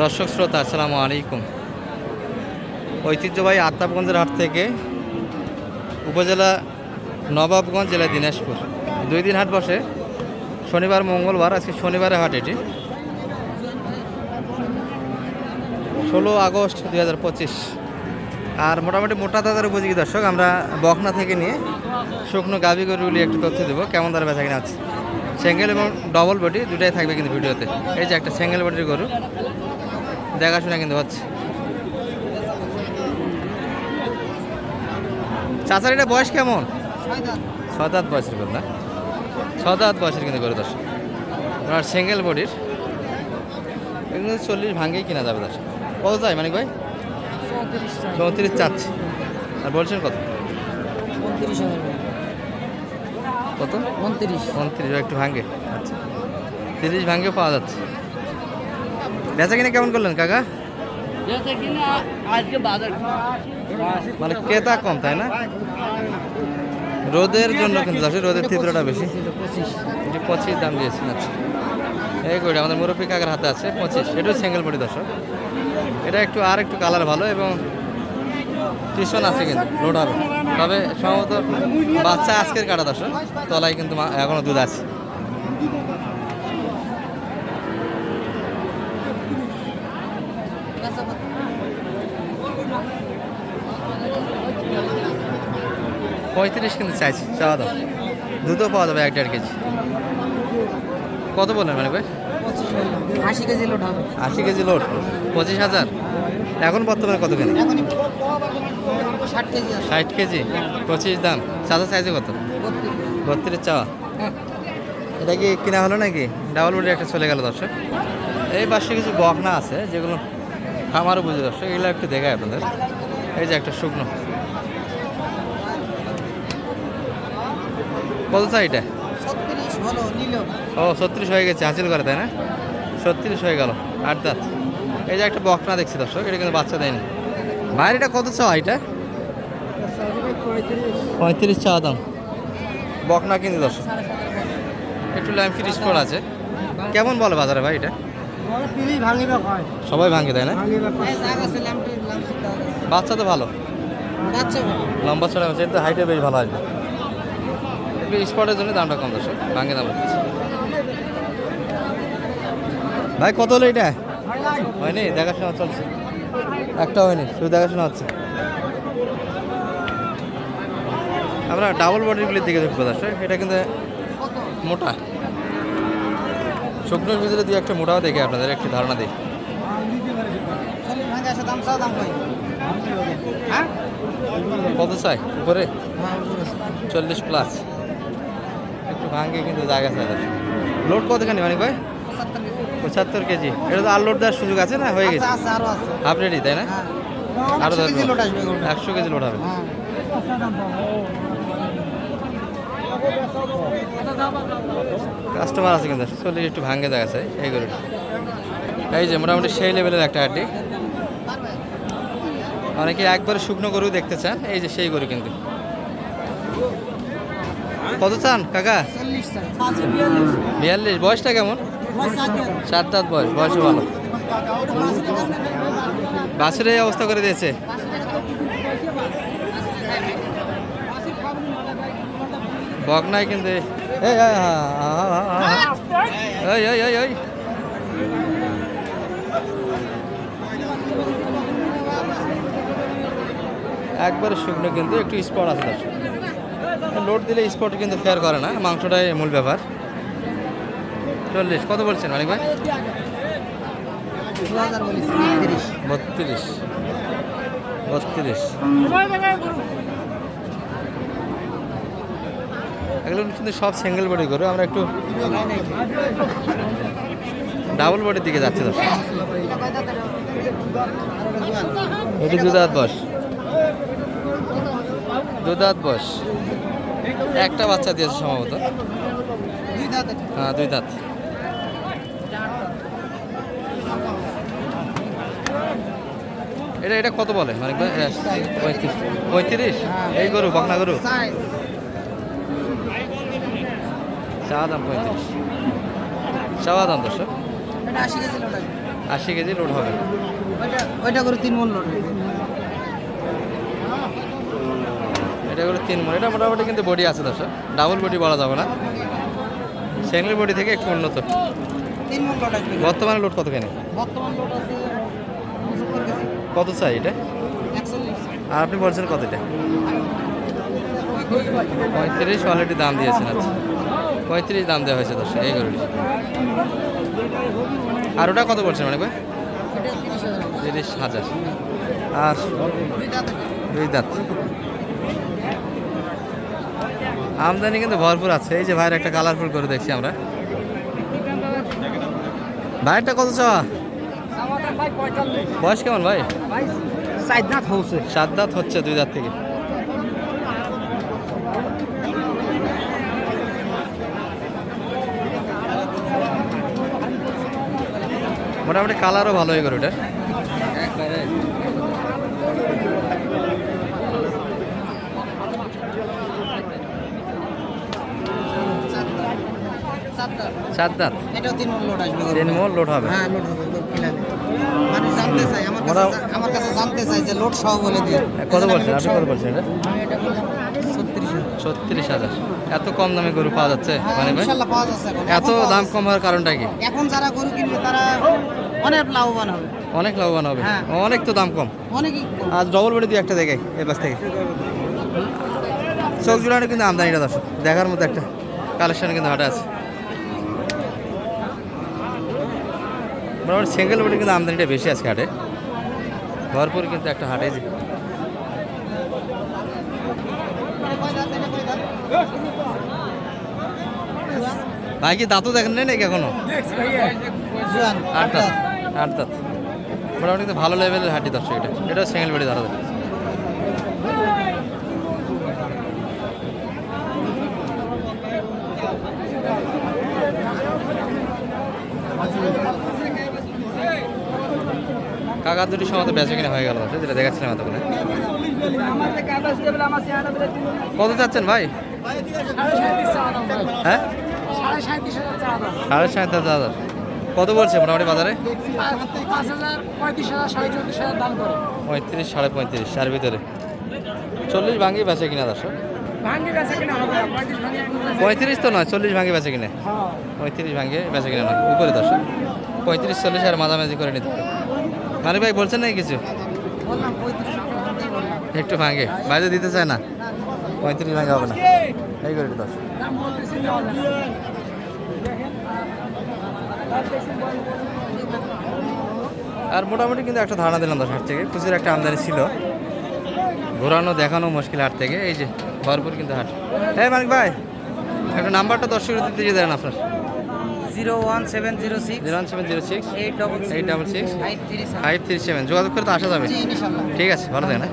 দর্শক শ্রোতা, আসসালামু আলাইকুম। ঐতিহ্যবাহী আত্মাবগঞ্জের হাট থেকে উপজেলা নবাবগঞ্জ জেলা দিনাজপুর। দুই দিন হাট বসে। শনিবার, মঙ্গলবার, আজকে শনিবারের হাট এটি। ষোলো আগস্ট দুই হাজার পঁচিশ। আর মোটামুটি মোটা দাদার উপযোগী দর্শক, আমরা বখনা থেকে নিয়ে শুকনো গাভি গরুগুলি একটু তথ্য দেবো, কেমন তার বেচা কিনা আছে সিঙ্গেল এবং ডবল বডি দুটাই থাকবে কিন্তু ভিডিওতে। এই যে একটা সিঙ্গেল বডির গরু। দেখাশোনা কিন্তু হচ্ছে। চাচার এটা বয়স কেমন? ছয় দাঁত বয়সের গরু না? ছয় দাঁত বয়সের কিন্তু গরু দর্শক। আর সিঙ্গেল বডির এগুলো চল্লিশ ভাঙ্গেই কিনা যাবে দর্শক। কত চাই মানে ভাই? চৌত্রিশ চাচ্ছি। আর বলছেন কত? কত? উনত্রিশ। উনত্রিশ একটু ভাঙ্গে আচ্ছা। তিরিশ ভাঙ্গে পাওয়া যাচ্ছে। বেচা কিনে কেমন করলেন কাকা? মানে ক্রেতা কম তাই না? রোদের জন্য কিন্তু আসলে রোদের তীব্রটা বেশি। পঁচিশ এটি পঁচিশ দাম দিয়েছেন আচ্ছা। এই করে আমাদের মুরব্বী কাকার হাতে আছে পঁচিশ এটাও সিঙ্গেল বডি দর্শক। এটা একটু আর একটু কালার ভালো এবং টিউশন আছে কিন্তু লোড হবে। তবে সম্ভবত বাচ্চা আজকের কাটা দর্শক তলায় কিন্তু মা- এখনও দুধ আছে। পঁয়ত্রিশ কিন্তু চাইছি চাওয়া দাম দুধও পাওয়া যাবে এক দেড় কেজি। কত বললেন মানে ভাই? আশি কেজি লোড হবে। আশি কেজি লোড। পঁচিশ হাজার? এখন বর্তমানে কত কেজি? ষাট কেজি পঁচিশ দাম। চাচা চাইছে কত? বত্রিশ। বত্রিশ চাওয়া। এটা কি কিনা হলো নাকি? ডাবল বডি একটা চলে গেল দর্শক। এই পাশে কিছু বকনা আছে যেগুলো খামারও বুঝে দর্শক এগুলো একটু দেখায় আপনাদের। এই যে একটা শুকনো। কত চাই এটা? ও ছত্রিশ হয়ে গেছে হাসিল করে তাই না? ছত্রিশ হয়ে গেল আট দাঁত। এই যে একটা বকনা দেখছি দর্শক এটা কিন্তু বাচ্চা দেয়নি। ভাইয়ের এটা কত চাওয়া এটা? পঁয়ত্রিশ চাওয়া দাম। বকনা কিন্তু দর্শক? একটু ল্যাম্প ফ্রিজ করা আছে। কেমন বলে বাজারে ভাই এটা? সবাই ভাঙে দেয় না? বাচ্চা তো ভালো। লম্বা চড়া আছে এটা হাইটে বেশ ভালো আসবে। স্পটের জন্য দামটা কম দর্শক ভাঙে দাম। ভাই কত হলো এটা? হয়নি দেখাশোনা চলছে। একটা হয়নি শুধু দেখাশোনা হচ্ছে। আমরা ডাবল বডিগুলির দিকে দেখব দর্শক এটা কিন্তু মোটা। শুকনোর ভিতরে দিয়ে একটা মোটাও দেখে আপনাদের একটি ধারণা দিই। কত চাই? উপরে? চল্লিশ প্লাস একটু ভাঙ্গে কিন্তু জায়গা চাই লোড কতখানি মানে ভাই? পঁচাত্তর কেজি। এটা তো আর লোড দেওয়ার সুযোগ আছে না? হয়ে গেছে। হাফ রেডি তাই না? হ্যাঁ। আরও একশো কেজি লোড হবে। হ্যাঁ। কাস্টমার আছে কিন্তু চল্লিশ একটু ভাঙ্গে যায় এই গরুটা। এই যে মোটামুটি সেই লেভেলের একটা হাড্ডি। অনেকে একবারে শুকনো গরু দেখতে চান এই যে সেই গরু কিন্তু। কত চান, কাকা? বিয়াল্লিশ। বয়সটা কেমন? সাত দাঁত বয়স, বয়সও ভালো। বাসের এই অবস্থা করে দিয়েছে। বক নাই কিন্তু। একবারে শুকনো কিন্তু, একটু স্পট আছে লোড দিলে স্পট কিন্তু ফেয়ার করে না, মাংসটাই মূল ব্যাপার। চল্লিশ, কত বলছেন মানিক ভাই? বত্রিশ। বত্রিশ। এগুলো কিন্তু সব সিঙ্গেল বডি করে আমরা একটু ডাবল বডির দিকে যাচ্ছি দর্শক। এটি দুদাত বস। দুদাত বস। একটা বাচ্চা দিয়েছে সম্ভবত। হ্যাঁ দুই দাঁত। এটা এটা কত বলে? মানে পঁয়ত্রিশ। পঁয়ত্রিশ? এই গরু বকনা গরু? চাই চা দাম পঁয়ত্রিশ। চাওয়া দাম দর্শক। আশি কেজি লোড হবে। ওইটা ওইটা করে তিন মন লোড এটা করে তিন মন। এটা মোটামুটি কিন্তু বডি আছে দর্শক। ডাবল বডি বলা যাবে না। সেঙ্গেল বডি থেকে একটু উন্নত। বর্তমানে লোড কত কেজি। কত চাই এটা? আর আপনি বলছেন কত এটা? পঁয়ত্রিশ অলরেডি দাম দিয়েছেন। আচ্ছা। পঁয়ত্রিশ দাম দেওয়া হয়েছে দর্শক এই গরুটি। আর ওটা কত বলছেন মানে তিরিশ হাজার। তিরিশ হাজার। আর দুই দাঁত। আমদানি কিন্তু ভরপুর আছে। এই যে ভাইয়ের একটা কালারফুল করে দেখছি আমরা। ভাইয়েরটা কত চাওয়া? বয়স কেমন ভাই? সাইড হচ্ছে। সাত দাঁত হচ্ছে দুই দাঁত থেকে। মোটামুটি কালারও ভালো এই গরুটার সাত দাঁত এটাও তিন মন লোড আসবে তিন লোড হবে? হ্যাঁ লোড হবে লোড কিনালে মানুষ জানতে চাই আমার কাছে আমার কাছে জানতে চাই যে লোড সহ বলে দিয়ে কত বলছেন? আপনি কত বলছেন এটা? আমি এটা বললাম ছত্রিশ ছত্রিশ হাজার। এত কম দামে গরু পাওয়া যাচ্ছে হ্যাঁ মানে ভাই? এত দাম কম হওয়ার কারণটা কি? এখন যারা গরু কিনবে তারা অনেক লাভবান হবে। অনেক লাভবান হবে। হ্যাঁ। অনেক তো দাম কম। অনেকই কম। আজ ডবল বডি দিয়ে একটা দেখাই এই পাশ থেকে। চোখ জোড়ানো কিন্তু আমদানিটা দর্শক দেখার মতো একটা কালেকশন কিন্তু হাটে আছে। মোটামুটি সিঙ্গেল বডি কিন্তু আমদানিটা বেশি আছে হাটে। ভরপুর কিন্তু একটা হাটে। ভাই কি দাঁতও দেখেন নাই নাকি এখনও? আট মোটামুটি কিন্তু ভালো লেভেলের হাঁটি দর্শক এটা। এটাও সিঙ্গেল বডি ধরা যায় কাকা দুটি সময় বেঁচে কিনা হয়ে গেল যেটা দেখাচ্ছিলাম এতক্ষণে। কত চাচ্ছেন ভাই? হ্যাঁ? সাড়ে সাঁত্রিশ হাজার কত বলছে মোটামুটি বাজারে? পঁয়ত্রিশ সাড়ে পঁয়ত্রিশ চার ভিতরে চল্লিশ ভাঙি বেচে কিনা দর্শক? পঁয়ত্রিশ তো নয় চল্লিশ ভাঙি বেচে কিনে। পঁয়ত্রিশ ভাঙে বেচে কিনা নয় উপরে দর্শক পঁয়ত্রিশ চল্লিশ আর মাঝামাঝি করে নিতে হবে। মানে ভাই বলছেন নাকি কিছু। একটু ভাঙে। বাইরে দিতে চায় না। পঁয়ত্রিশ ভাঙে হবে না। এই করে দশ আর মোটামুটি কিন্তু একটা ধারণা দিলাম দশ হাট থেকে। প্রচুর একটা আমদানি ছিল। ঘোরানো দেখানো মুশকিল হাট থেকে। এই যে ভরপুর কিন্তু হাট। হ্যাঁ মানিক ভাই একটা নাম্বারটা দর্শক দিতে দেন আপনার। Zero one seven zero six. Zero one seven zero six. Eight double eight double six. Five three seven যোগাযোগ করে তো আসা যাবে। ঠিক আছে ভালো থাকে হ্যাঁ